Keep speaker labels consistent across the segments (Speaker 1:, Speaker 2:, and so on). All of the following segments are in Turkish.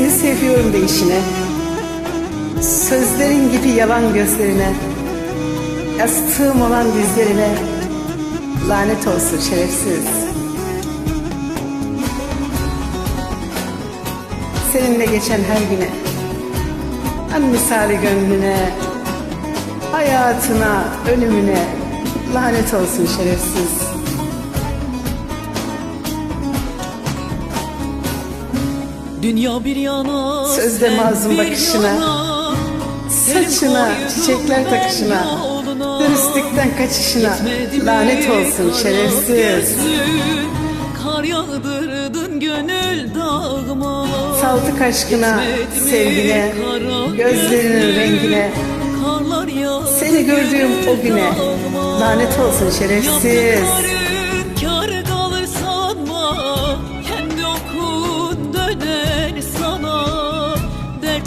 Speaker 1: seviyorum değişine. Sözlerin gibi yalan gözlerine. Yastığım olan dizlerine. Lanet olsun şerefsiz. Seninle geçen her güne. An misali gönlüne. Hayatına, ölümüne. Lanet olsun şerefsiz.
Speaker 2: Dünya bir yana
Speaker 1: Sözde mazlum bakışına,
Speaker 2: yana,
Speaker 1: Saçına, çiçekler takışına,
Speaker 2: yoluna.
Speaker 1: dürüstlükten kaçışına, lanet olsun şerefsiz.
Speaker 2: Kar yağdırdın gönül dağıma.
Speaker 1: Saldık aşkına,
Speaker 2: Gitmedi
Speaker 1: sevgine, gözlerinin rengine, seni gördüğüm o güne, lanet olsun şerefsiz.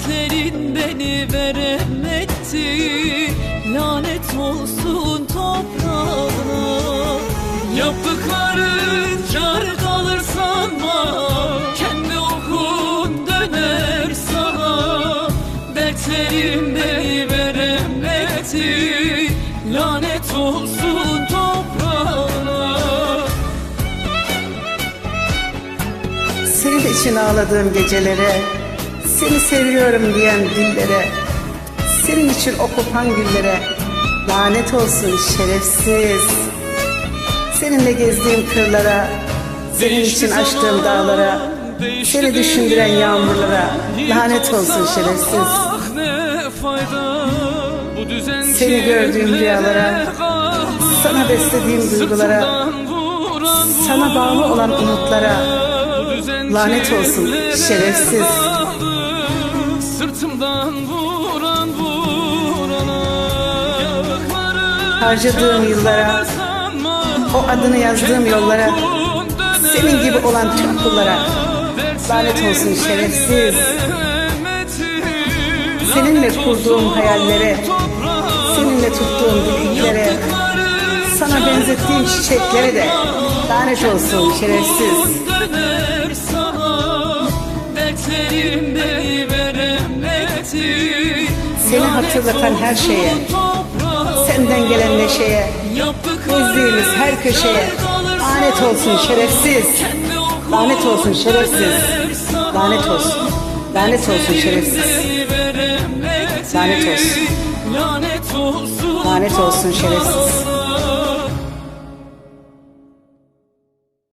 Speaker 2: Dertlerin beni veremetti Lanet olsun toprağına. Yaptıkların kâr kalır sanma Kendi okun döner sana. Dertlerin beni veremetti Lanet olsun toprağına.
Speaker 1: Senin için ağladığım gecelere, seni seviyorum diyen dillere, senin için o kopan güllere, lanet olsun şerefsiz. Seninle gezdiğim kırlara, senin için açtığım dağlara, seni düşündüren yağmurlara, lanet olsun şerefsiz.
Speaker 2: Ah
Speaker 1: Seni gördüğüm rüyalara, sana beslediğim duygulara, sana bağlı olan umutlara, lanet olsun şerefsiz.
Speaker 2: Sırtımdan vuran vurana
Speaker 1: Harcadığım yıllara, o adını yazdığım yollara, senin gibi olan tüm kullara, lanet olsun şerefsiz. Seninle kurduğum hayallere, seninle tuttuğum dileklere, sana benzettiğim çiçeklere de lanet olsun şerefsiz.
Speaker 2: Dertlerim beni veremedi.
Speaker 1: Seni hatırlatan her şeye, senden gelen neşeye, gezdiğimiz her köşeye, lanet olsun şerefsiz. Lanet olsun şerefsiz. Lanet olsun. Lanet olsun şerefsiz.
Speaker 2: Lanet olsun.
Speaker 1: Lanet olsun şerefsiz.